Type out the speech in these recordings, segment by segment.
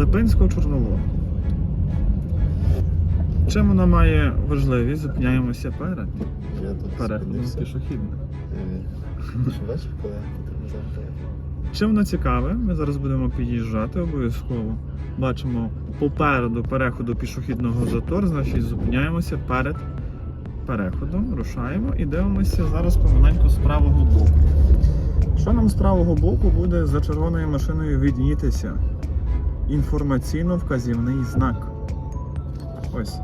Липинського Чорнового. Чим вона має важливість? Зупиняємося перед переходом пішохідним. Е? Чим воно цікаве? Ми зараз будемо під'їжджати обов'язково. Бачимо попереду переходу пішохідного затор, значить зупиняємося перед переходом, рушаємо і дивимося зараз помаленьку з правого боку. Що нам з правого боку буде за червоною машиною віднітися? Інформаційно-вказівний знак. Ось.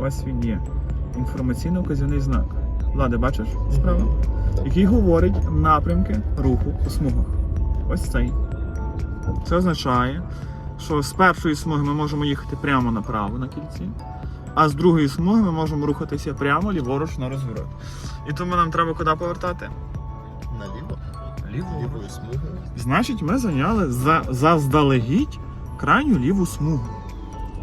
Ось він є. Інформаційно-вказівний знак. Влади, бачиш справа? Який говорить напрямки руху по смугах. Ось цей. Це означає, що з першої смуги ми можемо їхати прямо направо на кільці, а з другої смуги ми можемо рухатися прямо ліворуч на розворот. І тому нам треба куди повертати? Наліво? Лівою смугою? Значить, ми зайняли за, заздалегідь крайню ліву смугу.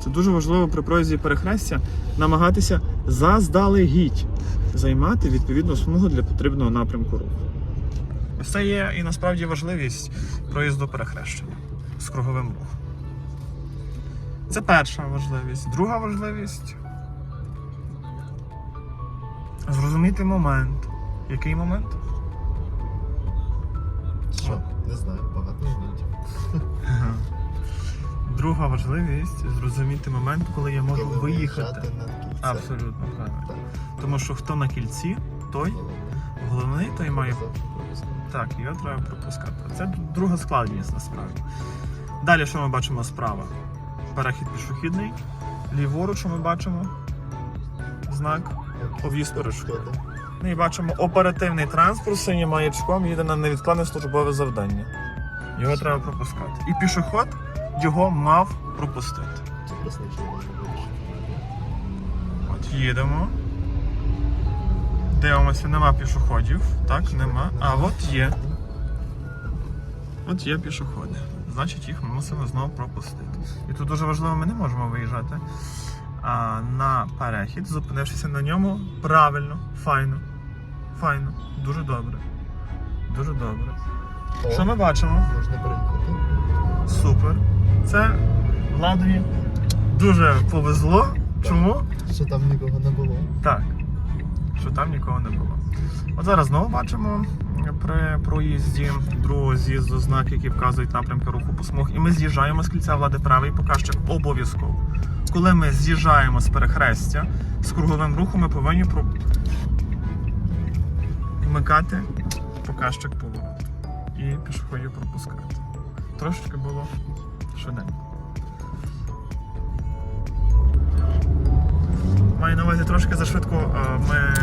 Це дуже важливо при проїзді перехрестя намагатися заздалегідь займати відповідну смугу для потрібного напрямку руху. Ось це є і насправді важливість проїзду перехрещення з круговим рухом. Це перша важливість. Друга важливість зрозуміти момент. Який момент? Не знаю, багато моментів. Друга важливість зрозуміти момент, коли я можу Коли виїхати. на кільце. Абсолютно правильно. Так. Тому що хто на кільці, той головний, той має. Так, його треба пропускати. Це друга складність насправді. Далі, що ми бачимо справа? Перехід пішохідний. Ліворуч ми бачимо знак Об'їзд перешкоди. Ну і бачимо оперативний транспорт синім маячком їде на невідкладне службове завдання. Його треба пропускати. І пішоход його мав пропустити. От їдемо. Дивимося, нема пішоходів. Так, нема. А от є. От є пішоходи. Значить, їх ми мусимо знову пропустити. І тут дуже важливо, ми не можемо виїжджати а, на перехід, зупинившися на ньому правильно, файно. Файно. Дуже добре. Дуже добре. О, Що ми бачимо? Можна переїхати. Супер. Це Владові дуже повезло. Чому? Що там нікого не було. Так, що там нікого не було. От зараз знову бачимо при проїзді другого з'їзду знак, які вказують напрямки руху по смуг. І ми з'їжджаємо з кільця влади правий показчик обов'язково. Коли ми з'їжджаємо з перехрестя з круговим рухом, ми повинні вмикати показчик повороту і пішоходів пропускати. Трошечки було швиденько. Маю на увазі трошки зашвидко е, ми